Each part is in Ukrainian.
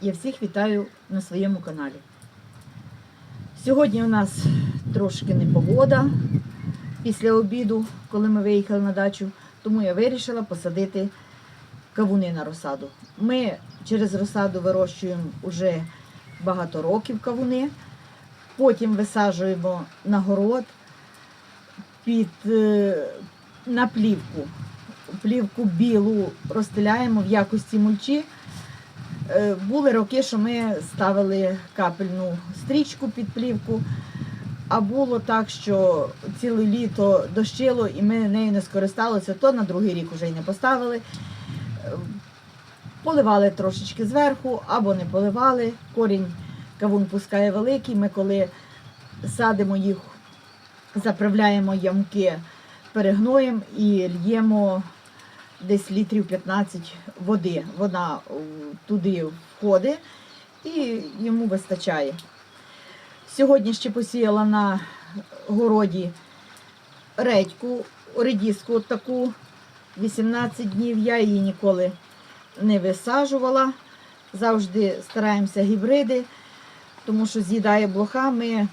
Я всіх вітаю на своєму каналі. Сьогодні у нас трошки непогода після обіду, коли ми виїхали на дачу, тому я вирішила посадити кавуни на розсаду. Ми через розсаду вирощуємо вже багато років кавуни, потім висаджуємо на город під, е, на плівку. Плівку білу розстеляємо в якості мульчі. Е, Були роки, що ми ставили капельну стрічку під плівку, а було так, що ціле літо дощило і ми нею не скористалися, то на другий рік вже й не поставили. Е, Поливали трошечки зверху або не поливали. Корінь кавун пускає великий. Ми коли садимо їх, заправляємо ямки перегноєм і л'ємо десь літрів 15 води. Вона е, туди входить і йому вистачає. Сьогодні ще посіяла на городі редьку, редіску таку 18 днів. Я її ніколи не висаджувала. Завжди стараємося гібриди, тому що з'їдає блоха. Ми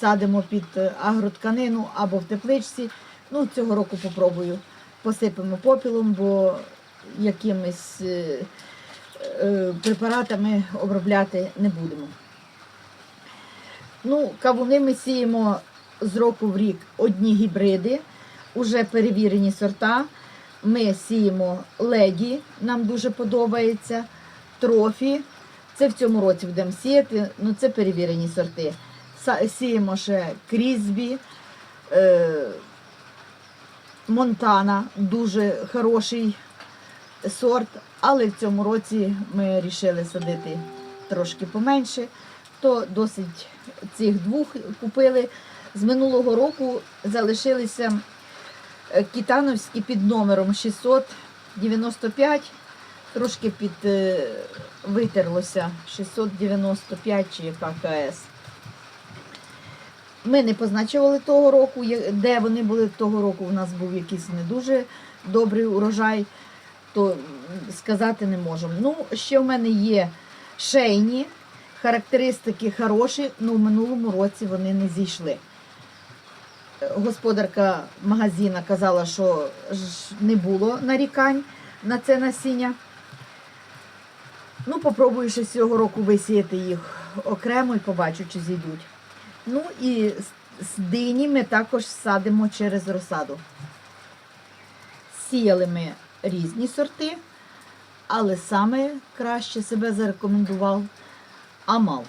садимо під е, агротканину або в тепличці. Ну, цього року попробую. Посипемо попілом, бо якимись е, е, препаратами обробляти не будемо. Ну, кавуни ми сіємо з року в рік одні гібриди, уже перевірені сорта. Ми сіємо леді, нам дуже подобається, трофі. Це в цьому році будемо сіяти, ну це перевірені сорти. Сіємо ще крізбі, е, Монтана, дуже хороший сорт, але в цьому році ми вирішили садити трошки поменше, то досить цих двох купили. З минулого року залишилися е, кітановські під номером 695, трошки під е, витерлося 695 чи яка КС. Ми не позначували того року, де вони були того року. У нас був якийсь не дуже добрий урожай, то сказати не можемо. Ну, ще в мене є шейні, характеристики хороші, але в минулому році вони не зійшли. Господарка магазина казала, що не було нарікань на це насіння. Ну, попробую ще цього року висіяти їх окремо і побачу, чи зійдуть. Ну і з- дині ми також садимо через розсаду. Сіяли ми різні сорти, але саме краще себе зарекомендував Амал.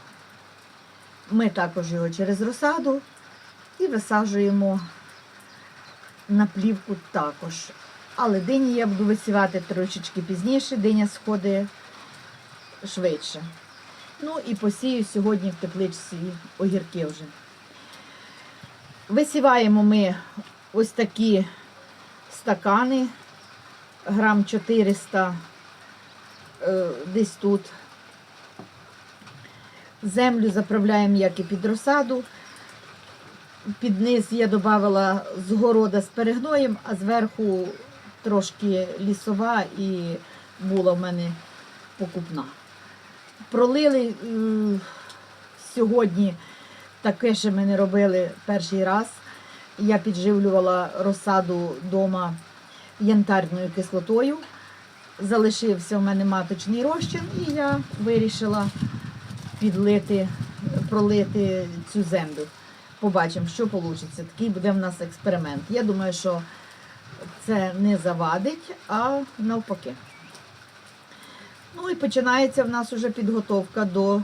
Ми також його через розсаду і висаджуємо на плівку також. Але дині я буду висівати трошечки пізніше, диня сходить швидше. Ну і посію сьогодні в тепличці огірки вже. Висіваємо ми ось такі стакани, грам 400 е, десь тут. Землю заправляємо, як і під розсаду. Під низ я додавала з города з перегноєм, а зверху трошки лісова і була в мене покупна. Пролили е, сьогодні, таке ще ми не робили перший раз. Я підживлювала розсаду вдома янтарною кислотою. Залишився в мене маточний розчин, і я вирішила підлити, пролити цю землю. Побачимо, що вийде. Такий буде в нас експеримент. Я думаю, що це не завадить, а навпаки. Ну і починається в нас вже підготовка до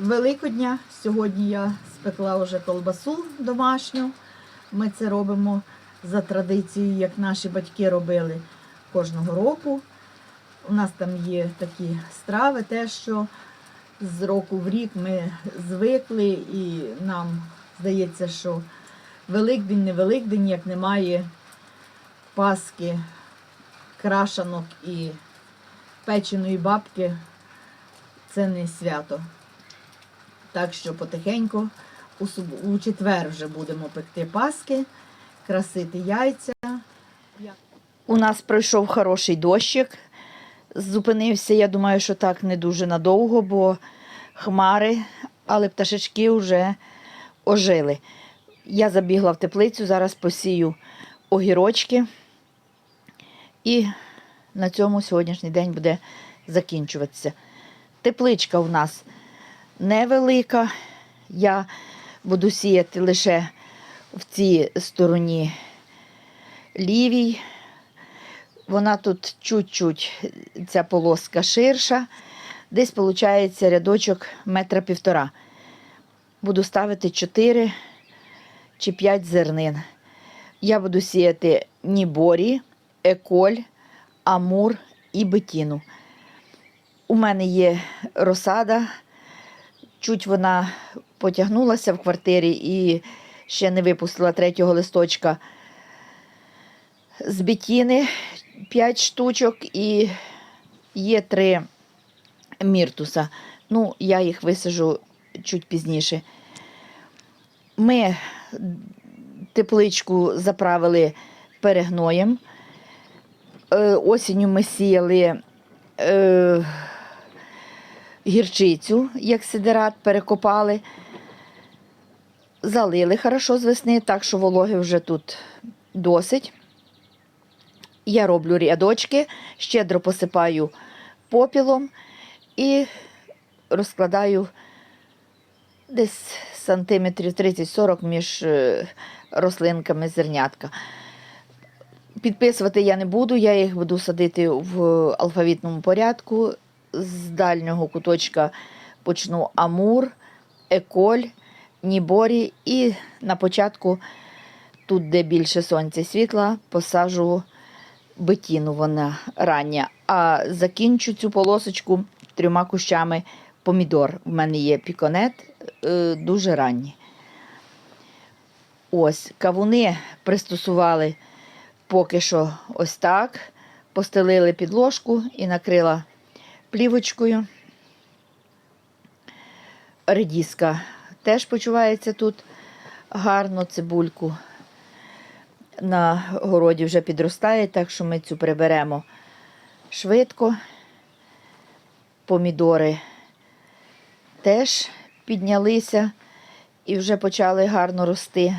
Великодня. Сьогодні я спекла вже колбасу домашню. Ми це робимо за традицією, як наші батьки робили кожного року. У нас там є такі страви, те, що з року в рік ми звикли, і нам здається, що Великдень, не Великдень, як немає паски, крашанок і печеної бабки, це не свято. Так що потихеньку у, четвер вже будемо пекти паски, красити яйця. У нас пройшов хороший дощик. Зупинився, я думаю, що так не дуже надовго, бо хмари, але пташечки вже ожили. Я забігла в теплицю, зараз посію огірочки. І на цьому сьогоднішній день буде закінчуватися. Тепличка у нас невелика. Я буду сіяти лише в цій стороні лівій. Вона тут чуть-чуть, ця полоска ширша. Десь виходить рядочок метра півтора. Буду ставити 4 чи 5 зернин. Я буду сіяти ніборі, еколь, амур і бетіну. У мене є розсада, чуть вона потягнулася в квартирі і ще не випустила третього листочка з бетіни 5 штучок і є 3 міртуса. Ну, я їх висажу чуть пізніше. Ми тепличку заправили перегноєм. Е, осінню ми сіяли е, гірчицю, як сидерат, перекопали, залили хорошо з весни, так що вологи вже тут досить. Я роблю рядочки, щедро посипаю попілом і розкладаю десь сантиметрів 30-40 між е, рослинками зернятка. Підписувати я не буду, я їх буду садити в алфавітному порядку. З дальнього куточка почну амур, еколь, ніборі і на початку, тут, де більше сонця світла, посаджу бетіну, вона рання. А закінчу цю полосочку трьома кущами помідор. В мене є піконет, е, дуже ранні. Ось, кавуни пристосували поки що ось так. Постелили підложку і накрила плівочкою. Редіска теж почувається тут гарно, цибульку на городі вже підростає, так що ми цю приберемо швидко. Помідори теж піднялися і вже почали гарно рости.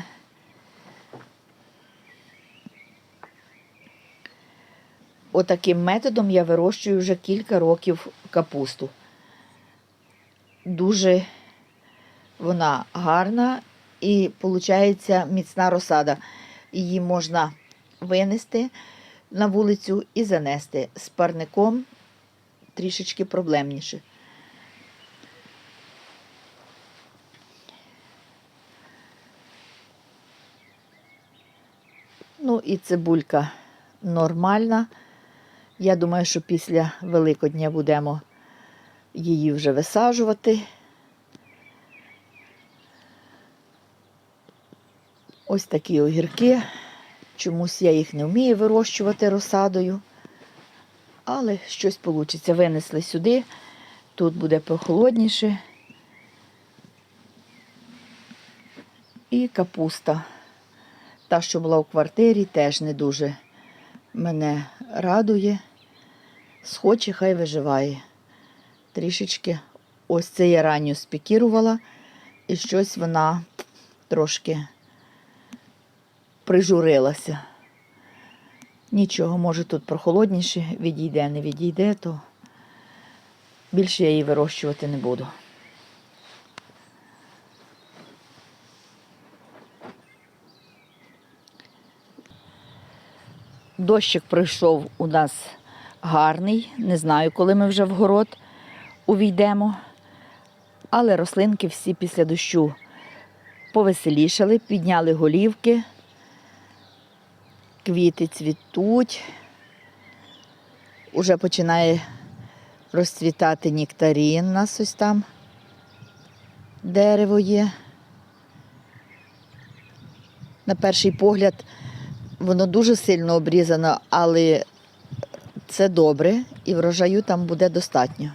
Отаким методом я вирощую вже кілька років капусту. Дуже вона гарна і виходить міцна розсада. Її можна винести на вулицю і занести з парником трішечки проблемніше. Ну і цибулька нормальна. Я думаю, що після Великодня будемо її вже висаджувати. Ось такі огірки. Чомусь я їх не вмію вирощувати розсадою. Але щось вийде. Винесли сюди. Тут буде прохолодніше. І капуста. Та, що була в квартирі, теж не дуже мене радує. Схоче, хай виживає. Трішечки ось це я ранню спікірувала, і щось вона трошки прижурилася. Нічого, може тут прохолодніше, відійде, не відійде, то більше я її вирощувати не буду. Дощик пройшов у нас гарний. Не знаю, коли ми вже в город увійдемо. Але рослинки всі після дощу повеселішали, підняли голівки, квіти цвітуть. Уже починає розцвітати нектарін. У нас ось там дерево є. На перший погляд воно дуже сильно обрізано, але це добре і врожаю там буде достатньо.